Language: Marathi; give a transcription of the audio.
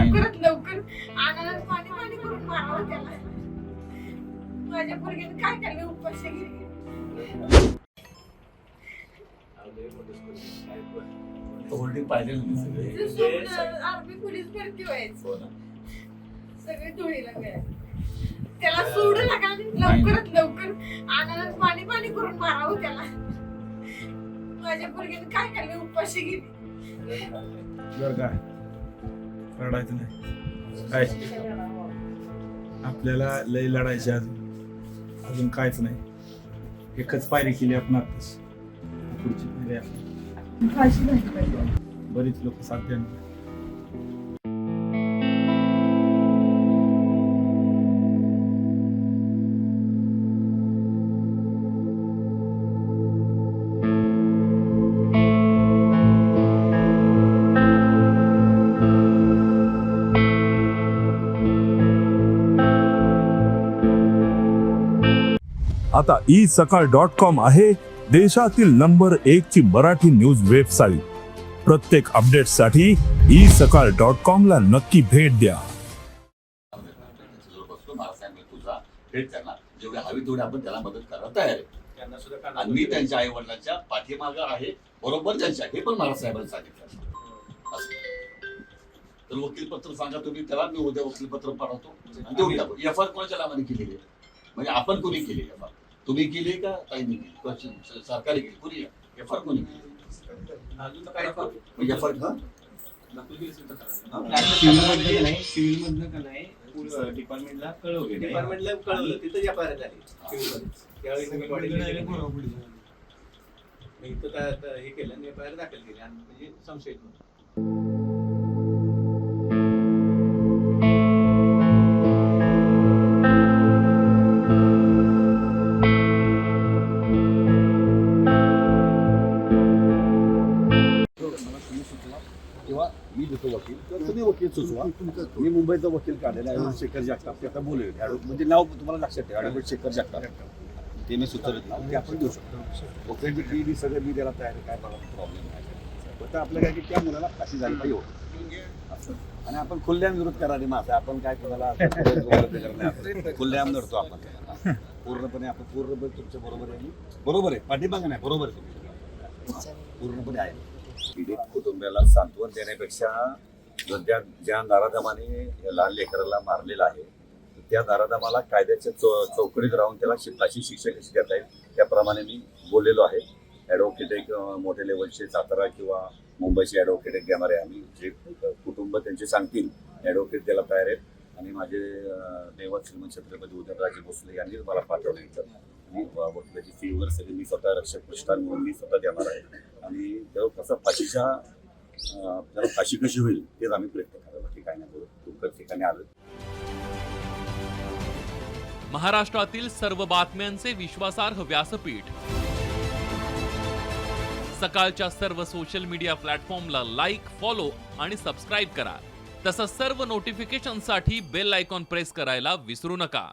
नाही. लवकरात लवकर. अंगाला पाणी पाणी करून मारावं त्याला. माझ्या पोरगीने काय केलं उपाशी गेली. होल्डिंग सगळे. स्वप्न आर्मी पोलीस भरती व्हायचं. हो ना. सगळे धुळीला मिळाले त्याला सोडू नका. आणि लवकरात लवकर. अंगाला पाणी पाणी करून मारावं त्याला. माझ्या पोरगीने काय केलं उपाशी गेली. बरं काय रडायचं नाही. काय? आपल्याला लय लढायचे अजून. अजून काहीच नाही. एकच पायरी केली आपण आताच पुढची पायरी पाहिजे बरीच लोक साथ आता ई सकाळ डॉट कॉम आहे देशातील नंबर एक ची मराठी न्यूज वेबसाईट. प्रत्येक अपडेटसाठी ई सकाळ डॉट कॉम ला नक्की भेट द्या. त्याच्याजवळ तुझा भेट जेवढे हवी तेवढे आपण त्याला मदत करायला तयार आहे आणि मी त्यांच्या आई वडिलांच्या पाठीमागं आहे बरोबर त्यांच्या हे पण महाराज साहेबांनी सांगितलं तर तर वकीलपत्र सांगा तुम्ही त्याला मी उद्या वकीलपत्र पाठवतो आणि देऊन टाकू एफ आर कोणाच्या नावाने केलेली आहे. म्हणजे आपण कोणी केली एफ आर तुम्ही केली का? ताईंनी केली कोणाची- सरकारी केली कोणी एफ आर कोणी केली एफ आर का सिव्हिल मधनं नाही सिव्हिल मधनं का नाही. डिपार्टमेंटला कळवलं. तिथं पायऱ्या झाली. इथं हे केलं आणि पायऱ्या दाखल केली आणि म्हणजे संशयित म्हणून. किंवा मी देतो वकील किंवा तुम्ही वकील सुचवा. मी मुंबईचा वकील काढलेला आहे शेखर जगताप ते आता बोलले. म्हणजे नाव तुम्हाला लक्षात ठेवा ॲडव्होकेट शेखर जगताप. ते मी सुचवत नाव ते आपण देऊ शकतो. वकिलांची फी बी सगळं मी द्यायला तयार काय मला प्रॉब्लेम नाही. फक्त आपलं काय की त्या मुलाला फाशी झाली पाहिजे होती. असं. आणि आपण खुल्ल्याम विरोध करायला माझा आपण काय कोणाला असं खुल्ल्याम लढतो आपण. पूर्णपणे आपण पूर्णपणे तुमच्या बरोबर आहे बरोबर आहे. पाठिंबा नाही बरोबर आहे तुम्ही. पूर्णपणे आहे. पीडित कुटुंबियाला सांत्वन देण्यापेक्षा ज्या ज्या दारादमाने लाल लहान लेकराला मारलेला आहे त्या दारादमाला कायद्याच्या चौ चौकडीत राहून त्याला शि- शिक्षा कशी देता येईल त्याप्रमाणे मी बोललेलो आहे. ॲडव्होकेट एक मोठे मोठ्या लेवलचे सातारा किंवा मुंबईचे ॲडव्होकेट एक घेणार आहे आम्ही जे कुटुंब त्यांचे सांगतील ॲडव्होकेट त्याला तयार आहेत. आणि माझे अं, दैवत श्रीमंत छत्रपती उदयनराजे भोसले यांनी मला पाठवले हो, वकिलाची फी वगैरे सगळी मी स्वतः रक्षक पुरस्कार म्हणून मी स्वतः देणार आहे. आणि तेव्हा कसं फाशीच्या त्याला फाशी कशी होईल तेच आम्ही प्रयत्न करायला ठिकाणी नाही बोलत तुमच्या ठिकाणी आलो महाराष्ट्रातील सर्व बातम्यांचे विश्वासार्ह व्यासपीठ. सकाळच्या सर्व सोशल मीडिया प्लॅटफॉर्मला लाईक फॉलो आणि सबस्क्राईब करा. तसंच सर्व नोटिफिकेशनसाठी बेल आयकॉन प्रेस करायला विसरू नका.